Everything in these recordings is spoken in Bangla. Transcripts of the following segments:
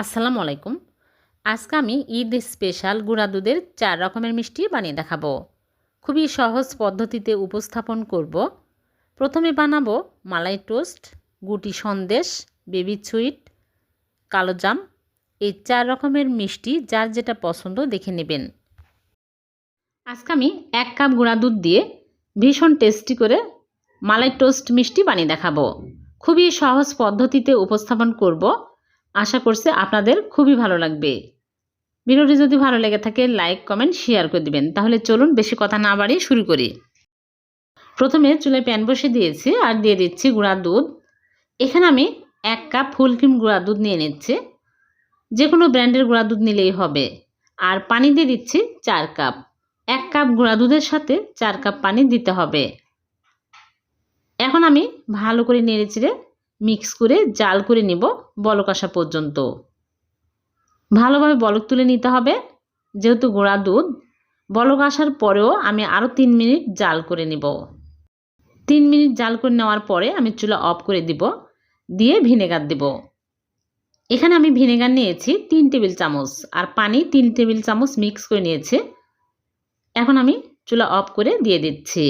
আসসালামু আলাইকুম। আজকে আমি ঈদ স্পেশাল গুঁড়া দুধের চার রকমের মিষ্টি বানিয়ে দেখাবো। খুবই সহজ পদ্ধতিতে উপস্থাপন করব। প্রথমে বানাবো মালাই টোস্ট, গুটি সন্দেশ, বেবি সুইট, কালো জাম। এই চার রকমের মিষ্টি যার যেটা পছন্দ দেখে নেবেন। আজকে আমি এক কাপ গুঁড়া দুধ দিয়ে ভীষণ টেস্টি করে মালাই টোস্ট মিষ্টি বানিয়ে দেখাবো। খুবই সহজ পদ্ধতিতে উপস্থাপন করব। আশা করছি আপনাদের খুবই ভালো লাগবে। ভিডিওটি যদি ভালো লেগে থাকে লাইক কমেন্ট শেয়ার করে দিবেন। তাহলে চলুন বেশি কথা না বাড়িয়ে শুরু করি। প্রথমে চুলায় প্যান বসে দিয়েছি আর দিয়ে দিচ্ছি গুঁড়া দুধ। এখানে আমি এক কাপ ফুল ক্রিম গুঁড়া দুধ নিয়ে নিচ্ছি। যে কোনো ব্র্যান্ডের গুঁড়া দুধ নিলেই হবে। আর পানি দিয়ে দিচ্ছি চার কাপ। এক কাপ গুঁড়া দুধের সাথে চার কাপ পানি দিতে হবে। এখন আমি ভালো করে নেড়ে চেড়ে মিক্স করে জাল করে নিব। বলক আসা পর্যন্ত। ভালোভাবে বলক তুলে নিতে হবে। যেহেতু গোড়া দুধ, বলক আসার পরেও আমি আরও তিন মিনিট জাল করে নিব। তিন মিনিট জাল করে নেওয়ার পরে আমি চুলা অফ করে দিব, দিয়ে ভিনেগার দিব। এখানে আমি ভিনেগার নিয়েছি তিন টেবিল চামচ আর পানি তিন টেবিল চামচ মিক্স করে নিয়েছি। এখন আমি চুলা অফ করে দিয়ে দিচ্ছি।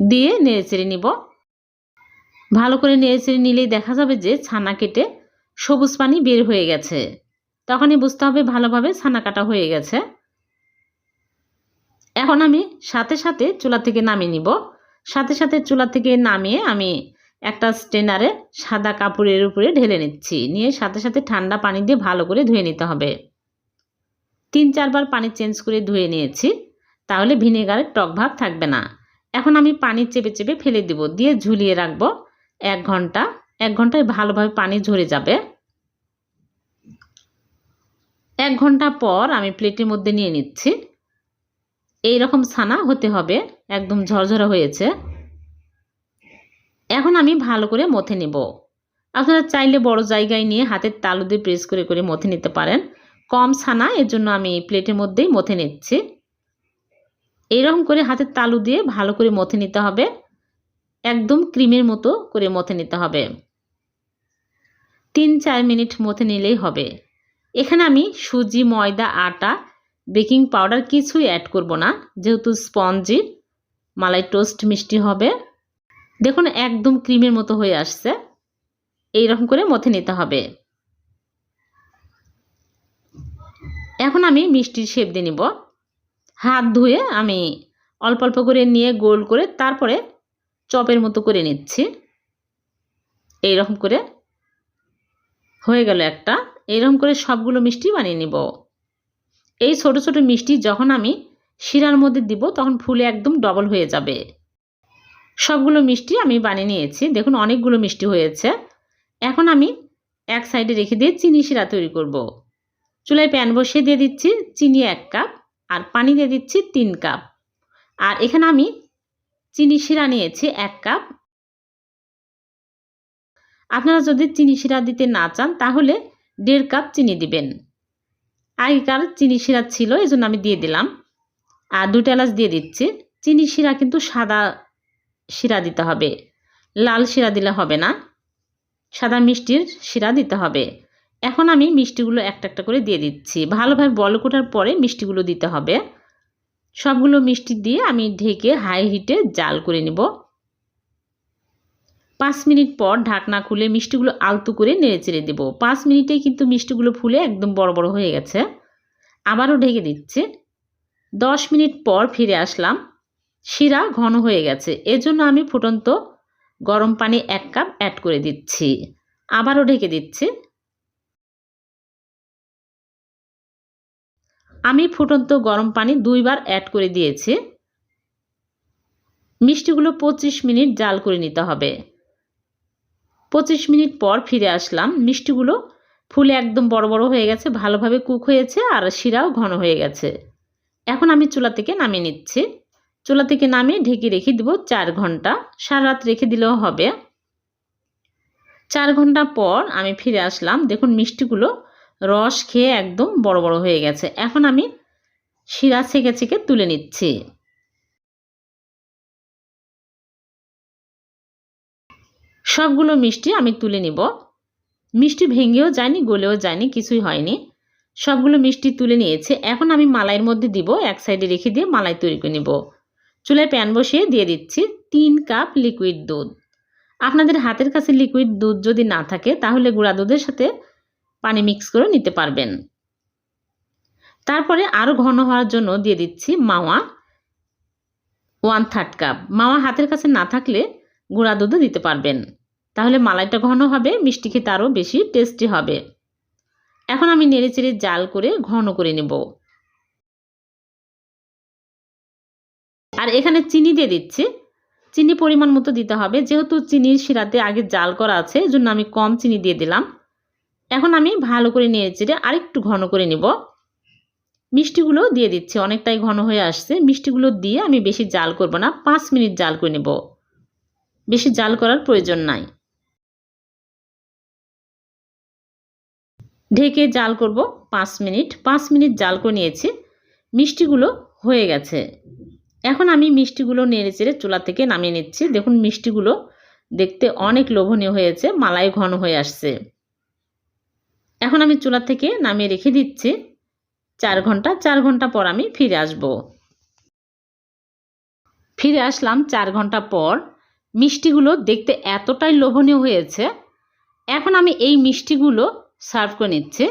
দিয়ে নেড়ে চেড়ে নিব। ভালো করে নেড়ে নিলেই দেখা যাবে যে ছানা কেটে সবুজ পানি বের হয়ে গেছে। তখনই বুঝতে হবে ভালোভাবে ছানা কাটা হয়ে গেছে। এখন আমি সাথে সাথে চুলা থেকে নামিয়ে নিব। সাথে সাথে চুলা থেকে নামিয়ে আমি একটা স্টেনারে সাদা কাপড়ের উপরে ঢেলে নিচ্ছি। নিয়ে সাথে সাথে ঠান্ডা পানি দিয়ে ভালো করে ধুয়ে নিতে হবে। তিন চারবার পানি চেঞ্জ করে ধুয়ে নিয়েছি। তাহলে ভিনেগারের টক ভাব থাকবে না। এখন আমি পানি চেপে চেপে ফেলে দিব। দিয়ে ঝুলিয়ে রাখব। এক ঘণ্টা, এক ঘন্টায় ভালোভাবে পানি ঝরে যাবে। এক ঘণ্টা পর আমি প্লেটের মধ্যে নিয়ে নিচ্ছি। এই রকম ছানা হতে হবে, একদম ঝরঝরা হয়েছে। এখন আমি ভালো করে মথে নেব। আপনারা চাইলে বড় জায়গায় নিয়ে হাতের তালু দিয়ে প্রেস করে করে মথে নিতে পারেন। কম ছানা, এর জন্য আমি প্লেটের মধ্যেই মথে নিচ্ছি। এইরকম করে হাতের তালু দিয়ে ভালো করে মথে নিতে হবে। একদম ক্রিমের মতো করে মথে নিতে হবে। তিন চার মিনিট মথে নিলেই হবে। এখানে আমি সুজি, ময়দা, আটা, বেকিং পাউডার কিছুই অ্যাড করব না। যেহেতু স্পঞ্জি, মালাই টোস্ট মিষ্টি হবে। দেখুন, একদম ক্রিমের মতো হয়ে আসছে। এই রকম করে মথে নিতে হবে। এখন আমি মিষ্টির শেপ দিয়ে নিব। হাত ধুয়ে আমি অল্প অল্প করে নিয়ে গোল করে তারপরে চপের মতো করে নিচ্ছি। এই রকম করে হয়ে গেল একটা। এইরকম করে সবগুলো মিষ্টি বানিয়ে নিব। এই ছোট ছোট মিষ্টি যখন আমি শিরার মধ্যে দিব, তখন ফুলে একদম ডবল হয়ে যাবে। সবগুলো মিষ্টি আমি বানিয়ে নিয়েছি। দেখুন, অনেকগুলো মিষ্টি হয়েছে। এখন আমি এক সাইডে রেখে দিয়ে চিনি শিরা তৈরি করব। চুলায় প্যান বসিয়ে দিয়ে দিচ্ছি চিনি এক কাপ আর পানি দিয়ে দিচ্ছি তিন কাপ। আর এখানে আমি চিনি শিরা নিয়েছি এক কাপ। আপনারা যদি চিনি শিরা দিতে না চান, তাহলে দেড় কাপ চিনি দিবেন। আগেকার চিনি শিরা ছিল এই জন্য আমি দিয়ে দিলাম। আর দুটো এলাচ দিয়ে দিচ্ছি। চিনি শিরা কিন্তু সাদা শিরা দিতে হবে। লাল শিরা দিলে হবে না। সাদা মিষ্টির শিরা দিতে হবে। এখন আমি মিষ্টিগুলো একটা একটা করে দিয়ে দিচ্ছি। ভালোভাবে বল কোটার পরে মিষ্টিগুলো দিতে হবে। সবগুলো মিষ্টি দিয়ে আমি ঢেকে হাই হিটে জাল করে নেব। পাঁচ মিনিট পর ঢাকনা খুলে মিষ্টিগুলো আলতু করে নেড়ে চেড়ে দেবো। পাঁচ মিনিটে কিন্তু মিষ্টিগুলো ফুলে একদম বড় বড় হয়ে গেছে। আবারও ঢেকে দিচ্ছে। দশ মিনিট পর ফিরে আসলাম। শিরা ঘন হয়ে গেছে। এজন্য আমি ফুটন্ত গরম পানি এক কাপ অ্যাড করে দিচ্ছি। আবারও ঢেকে দিচ্ছি। আমি ফুটন্ত গরম পানি দুইবার অ্যাড করে দিয়েছি। মিষ্টিগুলো পঁচিশ মিনিট জাল করে নিতে হবে। পঁচিশ মিনিট পর ফিরে আসলাম। মিষ্টিগুলো ফুলে একদম বড় বড় হয়ে গেছে, ভালোভাবে কুক হয়েছে আর শিরাও ঘন হয়ে গেছে। এখন আমি চুলা থেকে নামিয়ে নিচ্ছি। চুলা থেকে নামিয়ে ঢেকে রেখে দেবো চার ঘণ্টা। সারা রাত রেখে দিলেও হবে। চার ঘণ্টা পর আমি ফিরে আসলাম। দেখুন মিষ্টিগুলো রস খেয়ে একদম বড় বড় হয়ে গেছে। এখন আমি শিরা ছেঁকে ছেঁকে তুলে নিচ্ছি। সবগুলো মিষ্টি আমি তুলে নিব। মিষ্টি ভেঙেও যায়নি, গলেও যায়নি, কিছুই হয়নি। সবগুলো মিষ্টি তুলে নিয়েছে। এখন আমি মালাইয়ের মধ্যে দিব, এক সাইডে রেখে দিয়ে মালাই তৈরি করে নেব। চুলায় প্যান বসিয়ে দিয়ে দিচ্ছি তিন কাপ লিকুইড দুধ। আপনাদের হাতের কাছে লিকুইড দুধ যদি না থাকে, তাহলে গুঁড়া দুধের সাথে পানি মিক্স করে নিতে পারবেন। তারপরে আরও ঘন হওয়ার জন্য দিয়ে দিচ্ছি মাওয়া ওয়ান থার্ড কাপ। মাওয়া হাতের কাছে না থাকলে গুঁড়া দুধও দিতে পারবেন। তাহলে মালাইটা ঘন হবে, মিষ্টি খেতে আরও বেশি টেস্টি হবে। এখন আমি নেড়েচেড়ে জাল করে ঘন করে নেব। আর এখানে চিনি দিয়ে দিচ্ছি। চিনি পরিমাণ মতো দিতে হবে, যেহেতু চিনির শিরাতে আগে জাল করা আছে জন্য আমি কম চিনি দিয়ে দিলাম। এখন আমি ভালো করে নেড়েচেড়ে আরেকটু ঘন করে নেব। মিষ্টিগুলো দিয়ে দিচ্ছি, অনেকটাই ঘন হয়ে আসছে। মিষ্টিগুলো দিয়ে আমি বেশি জাল করব না, পাঁচ মিনিট জাল করে নেব। বেশি জাল করার প্রয়োজন নাই। ঢেকে জাল করব পাঁচ মিনিট। পাঁচ মিনিট জাল করে নিয়েছি। মিষ্টিগুলো হয়ে গেছে। এখন আমি মিষ্টিগুলো নেড়ে চেড়ে চুলা থেকে নামিয়ে নিচ্ছি। দেখুন, মিষ্টিগুলো দেখতে অনেক লোভনীয় হয়েছে, মালাই ঘন হয়ে আসছে। এখন আমি চুলা থেকে নামিয়ে রেখে দিচ্ছি। চার ঘণ্টা চার ঘণ্টা পর আমি ফিরে আসব। ফিরে আসলাম চার ঘণ্টা পর। মিষ্টিগুলো দেখতে এতটাই লোভনীয় হয়েছে। এখন আমি এই মিষ্টিগুলো সার্ভ করে নিচ্ছি।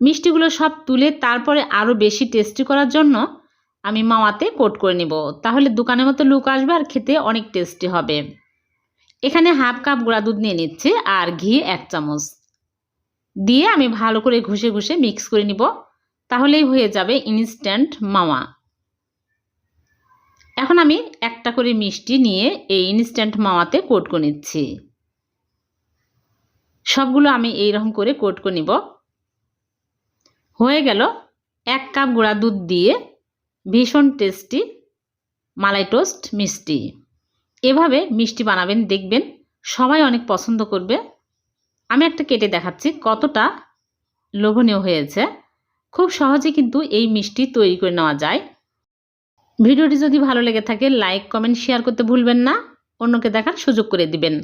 মিষ্টিগুলো সব তুলে তারপরে আরও বেশি টেস্টি করার জন্য আমি মাওয়াতে কোট করে নিব। তাহলে দোকানের মতো লুক আসবে আর খেতে অনেক টেস্টি হবে। এখানে হাফ কাপ গুঁড়া দুধ নিয়ে নিচ্ছে আর ঘি এক চামচ। দিয়ে আমি ভালো করে ঘষে ঘষে মিক্স করে নিব। তাহলেই হয়ে যাবে ইনস্ট্যান্ট মাওয়া। এখন আমি একটা করে মিষ্টি নিয়ে এই ইনস্ট্যান্ট মাওয়াতে কোট করে নিচ্ছি। সবগুলো আমি এই রকম করে কোট করে নিব। হয়ে গেল এক কাপ গুঁড়া দুধ দিয়ে ভীষণ টেস্টি মালাই টোস্ট মিষ্টি। এভাবে মিষ্টি বানাবেন, দেখবেন সবাই অনেক পছন্দ করবে। আমি একটা কেটে দেখাচ্ছি কতটা লোভনীয় হয়েছে। খুব সহজে কিন্তু এই মিষ্টি তৈরি করে নেওয়া যায়। ভিডিওটি যদি ভালো লেগে থাকে, লাইক, কমেন্ট, শেয়ার করতে ভুলবেন না। অন্যকে দেখার সুযোগ করে দিবেন।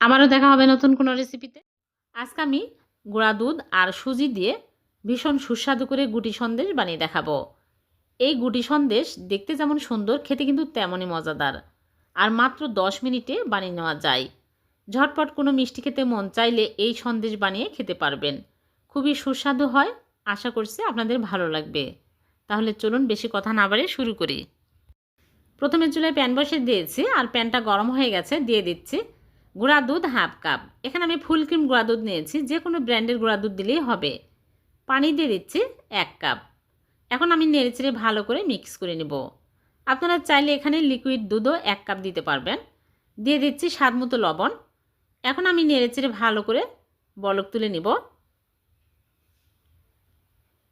আমারও দেখা হবে নতুন কোনো রেসিপিতে। আজকে আমি গুঁড়া দুধ আর সুজি দিয়ে ভীষণ সুস্বাদু করে গুটি সন্দেশ বানিয়ে দেখাবো। এই গুটি সন্দেশ দেখতে যেমন সুন্দর, খেতে কিন্তু তেমনই মজাদার। আর মাত্র দশ মিনিটে বানিয়ে নেওয়া যায়। ঝটপট কোনো মিষ্টি খেতে মন চাইলে এই সন্দেশ বানিয়ে খেতে পারবেন। খুবই সুস্বাদু হয়, আশা করছি আপনাদের ভালো লাগবে। তাহলে চলুন বেশি কথা না বাড়িয়ে শুরু করি। প্রথমে চুলায় প্যান বসে দিয়েছি আর প্যানটা গরম হয়ে গেছে, দিয়ে দিচ্ছি গুঁড়া দুধ হাফ কাপ। এখানে আমি ফুল ক্রিম গুঁড়া দুধ নিয়েছি, যে কোনো ব্র্যান্ডের গুঁড়া দুধ দিলেই হবে। পানি দিয়ে দিচ্ছি এক কাপ। এখন আমি নেড়েচেড়ে ভালো করে মিক্স করে নেব। আপনারা চাইলে এখানে লিকুইড দুধও এক কাপ দিতে পারবেন। দিয়ে দিচ্ছি স্বাদ মতো লবণ। এখন আমি নেড়েচেড়ে ভালো করে বলক তুলে নিব।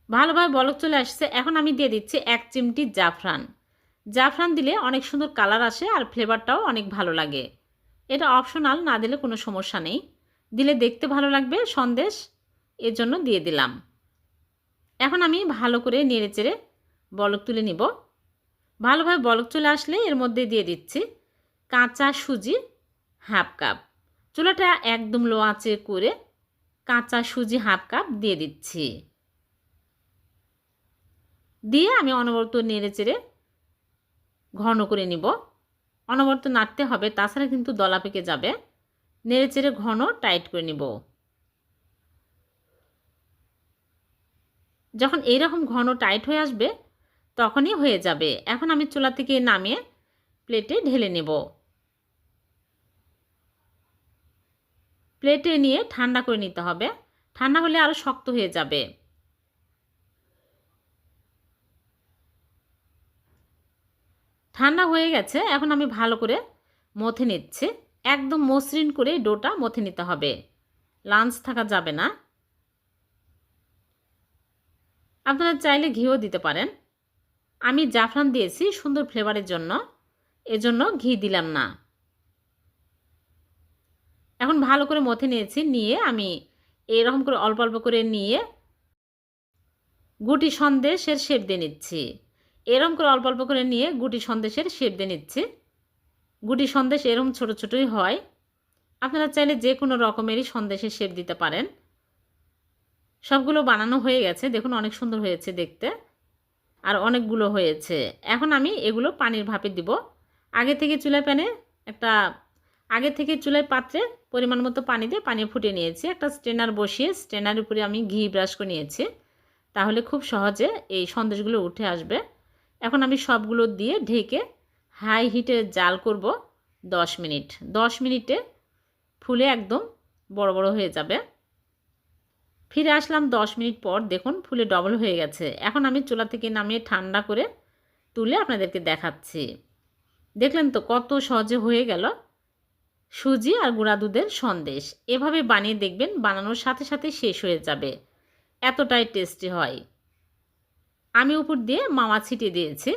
ভালোভাবে বলক চলে আসছে। এখন আমি দিয়ে দিচ্ছি এক চিমটি জাফরান। জাফরান দিলে অনেক সুন্দর কালার আসে আর ফ্লেভারটাও অনেক ভালো লাগে। এটা অপশনাল, না দিলে কোনো সমস্যা নেই। দিলে দেখতে ভালো লাগবে, সন্দেশ। এর জন্য দিয়ে দিলাম। এখন আমি ভালো করে নেড়ে চেড়ে বলক তুলে নিব। ভালোভাবে বলক চলে আসলে এর মধ্যে দিয়ে দিচ্ছি কাঁচা সুজি হাফ কাপ। চুলাটা একদম লো আঁচে করে কাঁচা সুজি হাফ কাপ দিয়ে দিচ্ছি। দিয়ে আমি অনবরত নেড়ে চেড়ে ঘন করে নিব। অনবরত নাড়তে হবে, তাছাড়া কিন্তু দলা পেকে যাবে। নেড়ে চেড়ে ঘন টাইট করে নিব। যখন এইরকম ঘন টাইট হয়ে আসবে, তখনই হয়ে যাবে। এখন আমি চুলা থেকে নামিয়ে প্লেটে ঢেলে নেব। প্লেটে নিয়ে ঠান্ডা করে নিতে হবে। ঠান্ডা হলে আরও শক্ত হয়ে যাবে। ঠান্ডা হয়ে গেছে, এখন আমি ভালো করে মথে নিচ্ছি। একদম মসৃণ করে ডোটা মথে নিতে হবে। লাঞ্চ থাকা যাবে না। আপনারা চাইলে ঘিও দিতে পারেন। আমি জাফরান দিয়েছি সুন্দর ফ্লেভারের জন্য। এজন্য ঘি দিলাম না। এখন ভালো করে মথে নিয়েছি, নিয়ে আমি এরকম করে অল্প অল্প করে নিয়ে গুটি সন্দেশের শেপ দিয়ে নিচ্ছি। এরম করে অল্প অল্প করে নিয়ে গুটি সন্দেশের শেপ দিয়ে নিচ্ছি। গুটি সন্দেশ এরম ছোট ছোটই হয়। আপনারা চাইলে যে কোনো রকমেরই সন্দেশের শেপ দিতে পারেন। সবগুলো বানানো হয়ে গেছে, দেখুন অনেক সুন্দর হয়েছে দেখতে। আর অনেকগুলো হয়েছে। এখন আমি এগুলো পানির ভাপে দিব। আগে থেকে চুলায় প্যানে একটা আগে থেকে চুলায় পাত্রে পরিমাণ মতো পানি দিয়ে পানি ফুটে নিয়েছি। একটা স্ট্রেনার বসিয়ে স্ট্রেনার উপরে আমি ঘি ব্রাশ করে নিয়েছি। তাহলে খুব সহজে এই সন্দেশগুলো উঠে আসবে। এখন আমি সবগুলো দিয়ে ঢেকে হাই হিটে জাল করব দশ মিনিট। দশ মিনিটে ফুলে একদম বড় বড় হয়ে যাবে। ফিরে আসলাম দশ মিনিট পর। দেখুন, ফুলে ডবল হয়ে গেছে। এখন আমি চুলা থেকে নামিয়ে ঠান্ডা করে তুলে আপনাদেরকে দেখাচ্ছি। দেখলেন তো কত সহজে হয়ে গেল। সুজি আর গুঁড়া দুধের সন্দেশ। এভাবে বানিয়ে দেখবেন বানানোর সাথে সাথে শেষ হয়ে যাবে। এতটাই টেস্টি হয়। আমি উপর দিয়ে মামা ছিটিয়ে দিয়েছি।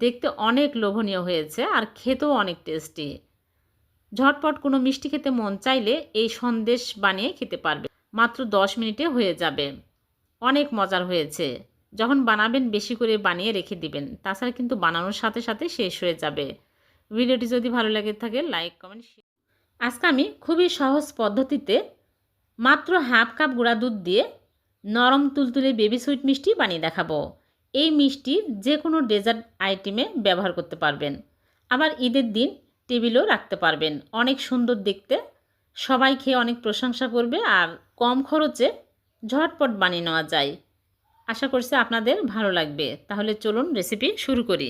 দেখতে অনেক লোভনীয় হয়েছে আর খেতেও অনেক টেস্টি। ঝটপট কোনো মিষ্টি খেতে মন চাইলে এই সন্দেশ বানিয়ে খেতে পারবে মাত্র দশ মিনিটে হয়ে যাবে। অনেক মজার হয়েছে। যখন বানাবেন বেশি করে বানিয়ে রেখে দিবেন। তাছাড়া কিন্তু বানানোর সাথে সাথে শেষ হয়ে যাবে। ভিডিওটি যদি ভালো লাগে থাকে লাইক কমেন্ট আজকে আমি খুবই সহজ পদ্ধতিতে মাত্র হাফ কাপ গুঁড়া দুধ দিয়ে নরম তুলতুলে বেবি সুইট মিষ্টি বানিয়ে দেখাবো। এই মিষ্টি যে কোনো ডেজার্ট আইটেমে ব্যবহার করতে পারবেন। আবার ঈদের দিন টেবিলেও রাখতে পারবেন। অনেক সুন্দর দেখতে। সবাই খেয়ে অনেক প্রশংসা করবে আর কম খরচে ঝটপট বানিয়ে নেওয়া যায়। আশা করছি আপনাদের ভালো লাগবে। তাহলে চলুন রেসিপি শুরু করি।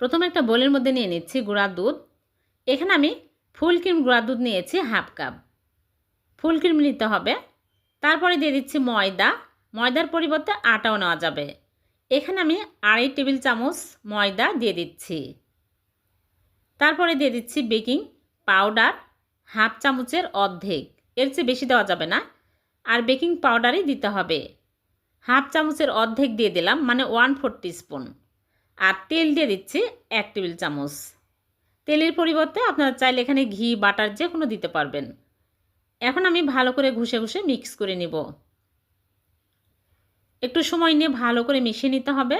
প্রথমে একটা বোলের মধ্যে নিয়ে নিচ্ছি গুঁড়া দুধ। এখানে আমি ফুল ক্রিম গুঁড়া দুধ নিয়েছি হাফ কাপ। ফুল ক্রিম নিতে হবে। তারপরে দিয়ে দিচ্ছি ময়দা। ময়দার পরিবর্তে আটাও নেওয়া যাবে। এখানে আমি আড়াই টেবিল চামচ ময়দা দিয়ে দিচ্ছি। তারপরে দিয়ে দিচ্ছি বেকিং পাউডার হাফ চামচের অর্ধেক। এর চেয়ে বেশি দেওয়া যাবে না। আর বেকিং পাউডারই দিতে হবে। হাফ চামচের অর্ধেক দিয়ে দিলাম মানে ওয়ান ফোর স্পুন আর তেল দিয়ে দিচ্ছি এক টেবিল চামচ। তেলের পরিবর্তে আপনারা চাইলে এখানে ঘি, বাটার যে কোনো দিতে পারবেন। এখন আমি ভালো করে ঘুষে ঘুষে মিক্স করে নিব। একটু সময় নিয়ে ভালো করে মিশিয়ে নিতে হবে।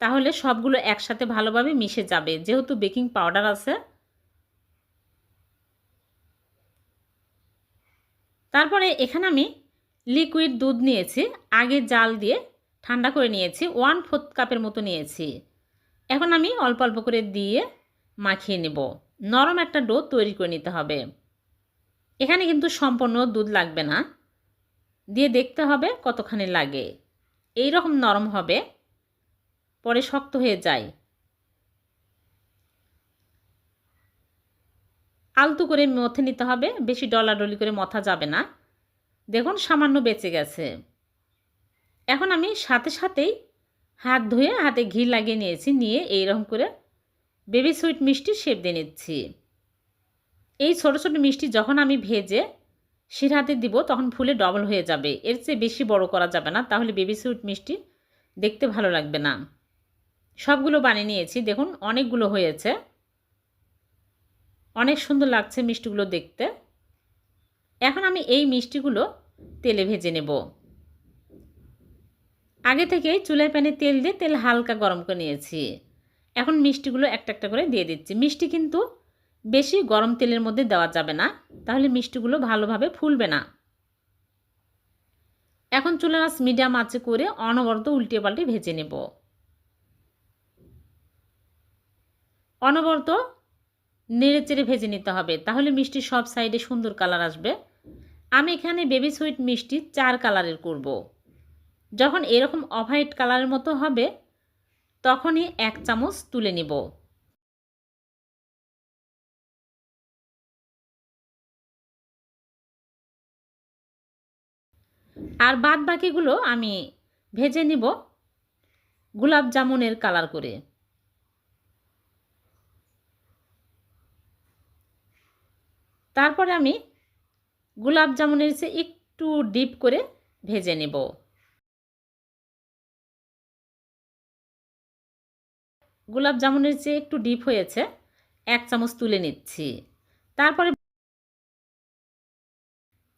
তাহলে সবগুলো একসাথে ভালোভাবে মিশে যাবে। যেহেতু বেকিং পাউডার আছে। তারপরে এখানে আমি লিকুইড দুধ নিয়েছি। আগে জাল দিয়ে ঠান্ডা করে নিয়েছি। ওয়ান ফোর্থ কাপের মতো নিয়েছি। এখন আমি অল্প অল্প করে দিয়ে মাখিয়ে নেব। নরম একটা ডো তৈরি করে নিতে হবে। এখানে কিন্তু সম্পূর্ণ দুধ লাগবে না। দিয়ে দেখতে হবে কতখানি লাগে। এই রকম নরম হবে, পরে শক্ত হয়ে যায়। আলতু করে মথে নিতে হবে, বেশি ডলাডলি করে মথা যাবে না। দেখুন, সামান্য বেঁচে গেছে। এখন আমি সাথে সাথেই হাত ধুয়ে হাতে ঘি লাগিয়ে নিয়েছি, নিয়ে এইরকম করে বেবি সুইট মিষ্টি শেপ দিয়ে নিচ্ছি। এই ছোটো ছোটো মিষ্টি যখন আমি ভেজে শিরাতে দিব, তখন ফুলে ডবল হয়ে যাবে। এর চেয়ে বেশি বড় করা যাবে না, তাহলে বেবি সুইট মিষ্টি দেখতে ভালো লাগবে না। সবগুলো বানিয়ে নিয়েছি, দেখুন অনেকগুলো হয়েছে। অনেক সুন্দর লাগছে মিষ্টিগুলো দেখতে। এখন আমি এই মিষ্টিগুলো তেলে ভেজে নেব। আগে থেকে চুলায় প্যানে তেল দিয়ে তেল হালকা গরম করে নিয়েছি। এখন মিষ্টিগুলো একটা একটা করে দিয়ে দিচ্ছি। মিষ্টি কিন্তু বেশি গরম তেলের মধ্যে দেওয়া যাবে না, তাহলে মিষ্টিগুলো ভালোভাবে ফুলবে না। এখন চুলার আঁচ মিডিয়াম আঁচে করে অনবরত উল্টে পাল্টে ভেজে নেব। অনবরত নেড়ে চেড়ে ভেজে নিতে হবে, তাহলে মিষ্টি সব সাইডে সুন্দর কালার আসবে। আমি এখানে বেবি সুইট মিষ্টি চার কালারের করব। যখন এরকম অফ হোয়াইট কালারের মতো হবে তখনই এক চামচ তুলে নিব। আর বাদ বাকিগুলো আমি ভেজে নিব গোলাপ জামুনের কালার করে। তারপরে আমি গোলাপ জামুনের চেয়ে একটু ডিপ করে ভেজে নেব। গোলাপ জামুনের চেয়ে একটু ডিপ হয়েছে, এক চামচ তুলে নিচ্ছি। তারপরে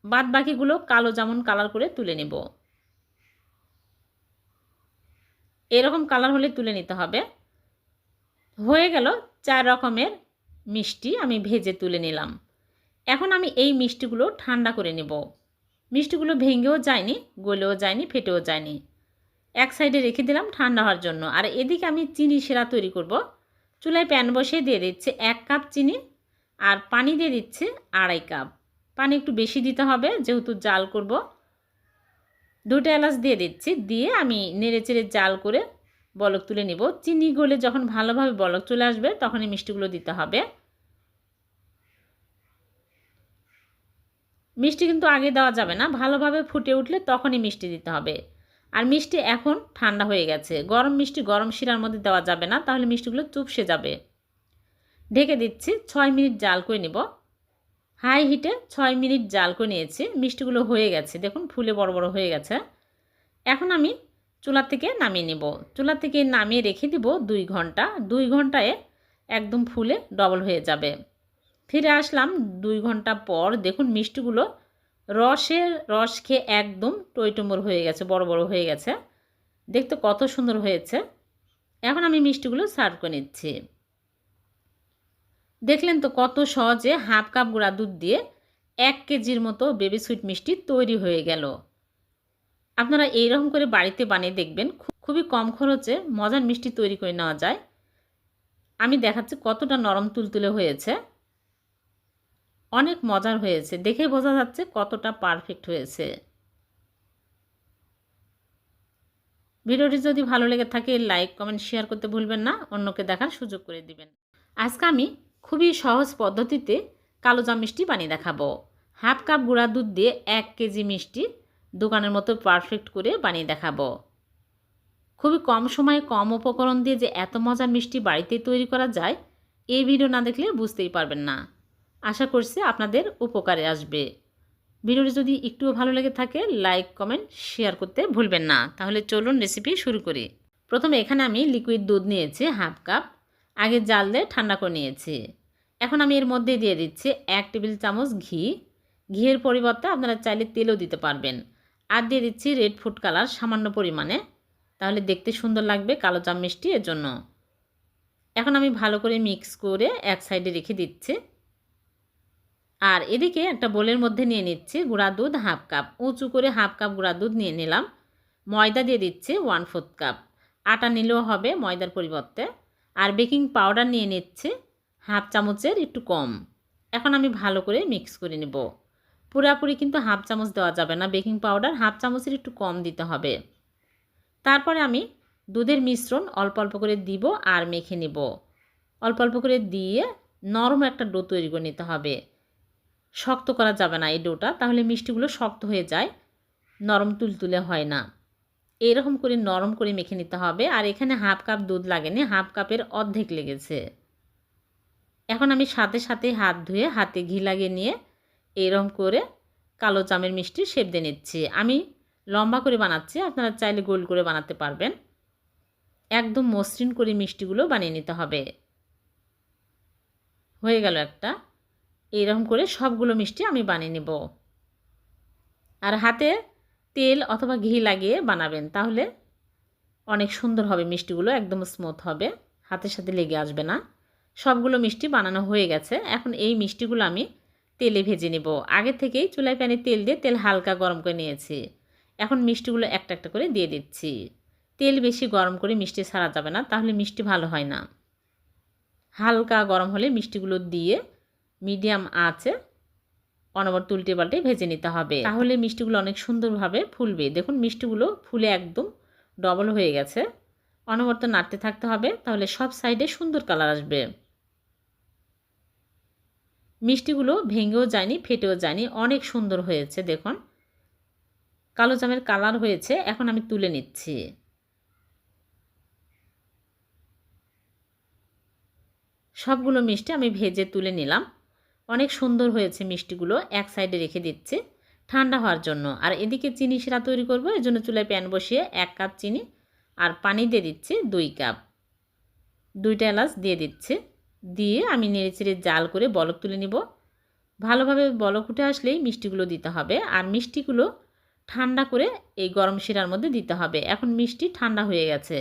বাদ বাকিগুলো কালো জামুন কালার করে তুলে নেব। এরকম কালার হলে তুলে নিতে হবে। হয়ে গেল চার রকমের মিষ্টি আমি ভেজে তুলে নিলাম। এখন আমি এই মিষ্টিগুলো ঠান্ডা করে নেব। মিষ্টিগুলো ভেঙেও যায়নি, গলেও যায়নি, ফেটেও যায়নি। এক সাইডে রেখে দিলাম ঠান্ডা হওয়ার জন্য। আর এদিকে আমি চিনি সেরা তৈরি করব। চুলায় প্যান বসিয়ে দিয়ে দিচ্ছে এক কাপ চিনি আর পানি দিয়ে দিচ্ছে আড়াই কাপ। পানি একটু বেশি দিতে হবে, যেহেতু জাল করব। দুটো এলাচ দিয়ে দিচ্ছি, দিয়ে আমি নেড়ে চেড়ে জাল করে বলক তুলে নিব। চিনি গলে যখন ভালোভাবে বলক চলে আসবে, তখনই মিষ্টিগুলো দিতে হবে। মিষ্টি কিন্তু আগে দেওয়া যাবে না, ভালোভাবে ফুটে উঠলে তখনই মিষ্টি দিতে হবে। আর মিষ্টি এখন ঠান্ডা হয়ে গেছে। গরম মিষ্টি গরম শিরার মধ্যে দেওয়া যাবে না, তাহলে মিষ্টিগুলো চুপসে যাবে। ঢেকে দিচ্ছি, ছয় মিনিট জাল করে নিব। হাই হিটে ছয় মিনিট জাল করে নিয়েছি, মিষ্টিগুলো হয়ে গেছে। দেখুন, ফুলে বড় বড় হয়ে গেছে। এখন আমি চুলা থেকে নামিয়ে নেব। চুলা থেকে নামিয়ে রেখে দিব দুই ঘণ্টা। দুই ঘন্টায় একদম ফুলে ডবল হয়ে যাবে। ফিরে আসলাম দুই ঘণ্টা পর। দেখুন, মিষ্টিগুলো রসের রস খেয়ে একদম টইটম্বর হয়ে গেছে, বড় বড় হয়ে গেছে। দেখতে কত সুন্দর হয়েছে। এখন আমি মিষ্টিগুলো সার্ভ করে নিচ্ছি। দেখলেন তো কত সহজে হাফ কাপ গুঁড়া দুধ দিয়ে এক কেজির মতো বেবি সুইট মিষ্টি তৈরি হয়ে গেল। আপনারা এইরকম করে বাড়িতে বানিয়ে দেখবেন খুবই কম খরচে মজার মিষ্টি তৈরি করে নেওয়া যায়। আমি দেখাচ্ছি কতটা নরম তুলতুলে হয়েছে। অনেক মজার হয়েছে। দেখে বোঝা যাচ্ছে কতটা পারফেক্ট হয়েছে। ভিডিওটি যদি ভালো লেগে থাকে লাইক কমেন্ট শেয়ার করতে ভুলবেন না। অন্যকে দেখার সুযোগ করে দিবেন। আজকে আমি খুবই সহজ পদ্ধতিতে কালো জাম মিষ্টি বানিয়ে দেখাবো। হাফ কাপ গুঁড়া দুধ দিয়ে এক কেজি মিষ্টি দোকানের মতো পারফেক্ট করে বানিয়ে দেখাবো। খুবই কম সময়ে কম উপকরণ দিয়ে যে এত মজার মিষ্টি বাড়িতে তৈরি করা যায়, এই ভিডিও না দেখলে বুঝতেই পারবেন না। আশা করছি আপনাদের উপকারে আসবে। ভিডিওটি যদি একটুও ভালো লেগে থাকে লাইক কমেন্ট শেয়ার করতে ভুলবেন না। তাহলে চলুন রেসিপি শুরু করি। প্রথমে এখানে আমি লিকুইড দুধ নিয়েছি হাফ কাপ আগে জাল দিয়ে ঠান্ডা করে নিয়েছি। এখন আমি এর মধ্যে দিয়ে দিচ্ছি এক টেবিল চামচ ঘি। ঘিয়ের পরিবর্তে আপনারা চাইলে তেলও দিতে পারবেন। আর দিয়ে দিচ্ছি রেড ফুড কালার সামান্য পরিমাণে। তাহলে দেখতে সুন্দর লাগবে, কালো চাম মিষ্টি এর জন্য। এখন আমি ভালো করে মিক্স করে এক সাইডে রেখে দিচ্ছি। আর এদিকে একটা বোলের মধ্যে নিয়ে নিচ্ছি গুঁড়া দুধ হাফ কাপ। উঁচু করে হাফ কাপ গুঁড়া দুধ নিয়ে নিলাম। ময়দা দিয়ে দিচ্ছি ওয়ান ফোর্থ কাপ। আটা নিলেও হবে ময়দার পরিবর্তে। আর বেকিং পাউডার নিয়ে নিচ্ছে হাফ চামচের একটু কম। এখন আমি ভালো করে মিক্স করে নেব। পুরাপুরি কিন্তু হাফ চামচ দেওয়া যাবে না। বেকিং পাউডার হাফ চামচের একটু কম দিতে হবে। তারপরে আমি দুধের মিশ্রণ অল্প অল্প করে দিব আর মেখে নেব। অল্প অল্প করে দিয়ে নরম একটা ডো তৈরি করে নিতে হবে। শক্ত করা যাবে না এই ডোটা, তাহলে মিষ্টিগুলো শক্ত হয়ে যায়, নরম তুলতুলে হয় না। এরকম করে নরম করে মেখে নিতে হবে। আর এখানে হাফ কাপ দুধ লাগেনি, হাফ কাপের অর্ধেক লেগেছে। এখন আমি সাথে সাথে হাত ধুয়ে, হাতে ঘি লাগিয়ে নিয়ে এরকম করে কালো চামের মিষ্টি শেপ দিয়ে নিচ্ছি। আমি লম্বা করে বানাচ্ছি, আপনারা চাইলে গোল করে বানাতে পারবেন। একদম মসৃণ করে মিষ্টিগুলো বানিয়ে নিতে হবে। হয়ে গেল একটা এইরকম করে সবগুলো মিষ্টি আমি বানিয়ে নেব। আর হাতে তেল অথবা ঘি লাগিয়ে বানাবেন, তাহলে অনেক সুন্দর হবে মিষ্টিগুলো, একদম স্মুথ হবে, হাতের সাথে লেগে আসবে না। সবগুলো মিষ্টি বানানো হয়ে গেছে, এখন এই মিষ্টিগুলো আমি তেলে ভেজে নেব। আগে থেকেই চুলায় প্যানে তেল দিয়ে তেল হালকা গরম করে নিয়েছি। এখন মিষ্টিগুলো একটা একটা করে দিয়ে দিচ্ছি। তেল বেশি গরম করে মিষ্টি ছাড়া যাবে না, তাহলে মিষ্টি ভালো হয় না। হালকা গরম হলে মিষ্টিগুলো দিয়ে মিডিয়াম আছে অনবরত উল্টে পাল্টে ভেজে নিতে হবে। তাহলে মিষ্টিগুলো অনেক সুন্দরভাবে ফুলবে। দেখুন, মিষ্টিগুলো ফুলে একদম ডবল হয়ে গেছে। অনবরত নাড়তে থাকতে হবে, তাহলে সব সাইডে সুন্দর কালার আসবে। মিষ্টিগুলো ভেঙেও যায়নি, ফেটেও যায়নি, অনেক সুন্দর হয়েছে, দেখুন। কালো জামের কালার হয়েছে, এখন আমি তুলে নিচ্ছি। সবগুলো মিষ্টি আমি ভেজে তুলে নিলাম। অনেক সুন্দর হয়েছে মিষ্টিগুলো এক সাইডে রেখে দিচ্ছি। ঠান্ডা হওয়ার জন্য। আর এদিকে চিনি শিরা তৈরি করব, এই জন্য চুলায় প্যান বসিয়ে এক কাপ চিনি আর পানি দিয়ে দিচ্ছি দুই কাপ। দুইটা এলাচ দিয়ে দিচ্ছি। দিয়ে আমি নেড়ে চেড়ে জাল করে বলক তুলে নিব। ভালোভাবে বলক উঠে আসলেই মিষ্টিগুলো দিতে হবে। আর মিষ্টিগুলো ঠান্ডা করে এই গরম শিরার মধ্যে দিতে হবে। এখন মিষ্টি ঠান্ডা হয়ে গেছে।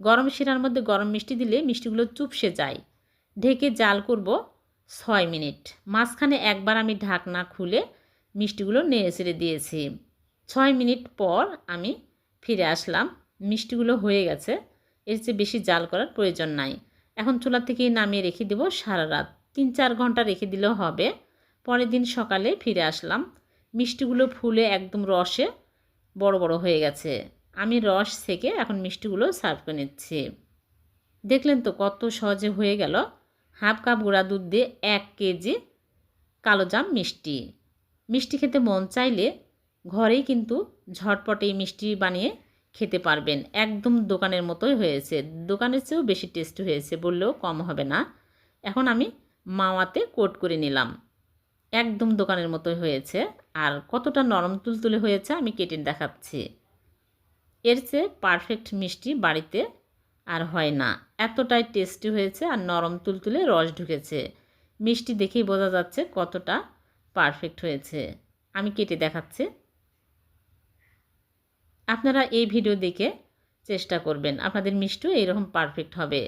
গরম শিরার মধ্যে গরম মিষ্টি দিলে মিষ্টিগুলো চুপসে যায়। ঢেকে জাল করব। ছয় মিনিট। মাঝখানে একবার আমি ঢাকনা খুলে মিষ্টিগুলো নেড়ে ছেড়ে দিয়েছি। ছয় মিনিট পর আমি ফিরে আসলাম। মিষ্টিগুলো হয়ে গেছে। এর চেয়ে বেশি জাল করার প্রয়োজন নাই। এখন চুলা থেকে নামিয়ে রেখে দেবো সারা রাত। তিন চার ঘণ্টা রেখে দিলেও হবে। পরের দিন সকালে ফিরে আসলাম। মিষ্টিগুলো ফুলে একদম রসে বড় বড় হয়ে গেছে। আমি রস থেকে এখন মিষ্টিগুলো সার্ভ করে নিচ্ছি। দেখলেন তো কত সহজে হয়ে গেল। হাফ কাপ গুঁড়া দুধ দিয়ে এক কেজি কালোজাম মিষ্টি। মিষ্টি খেতে মন চাইলে ঘরেই কিন্তু ঝটপট এই মিষ্টি বানিয়ে খেতে পারবেন। একদম দোকানের মতোই হয়েছে। দোকানের চেয়েও বেশি টেস্ট হয়েছে বললেও কম হবে না। এখন আমি মাওয়াতে কোট করে নিলাম। একদম দোকানের মতোই হয়েছে। আর কতটা নরম তুলতুলে হয়েছে আমি কেটে দেখাচ্ছি। এর চেয়ে পারফেক্ট মিষ্টি বাড়িতে আর হয় না। এতটাই টেস্টি হয়েছে আর নরম তুলতুলে রস ঢুকেছে। মিষ্টি দেখেই বোঝা যাচ্ছে কতটা পারফেক্ট হয়েছে। আমি কেটে দেখাচ্ছি। আপনারা এই ভিডিও দেখে চেষ্টা করবেন, আপনাদের মিষ্টিও এইরকম পারফেক্ট হবে।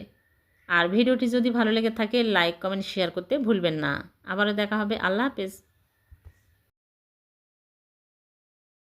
আর ভিডিওটি যদি ভালো লেগে থাকে, লাইক, কমেন্ট, শেয়ার করতে ভুলবেন না। আবারও দেখা হবে। আল্লাহ হাফেজ।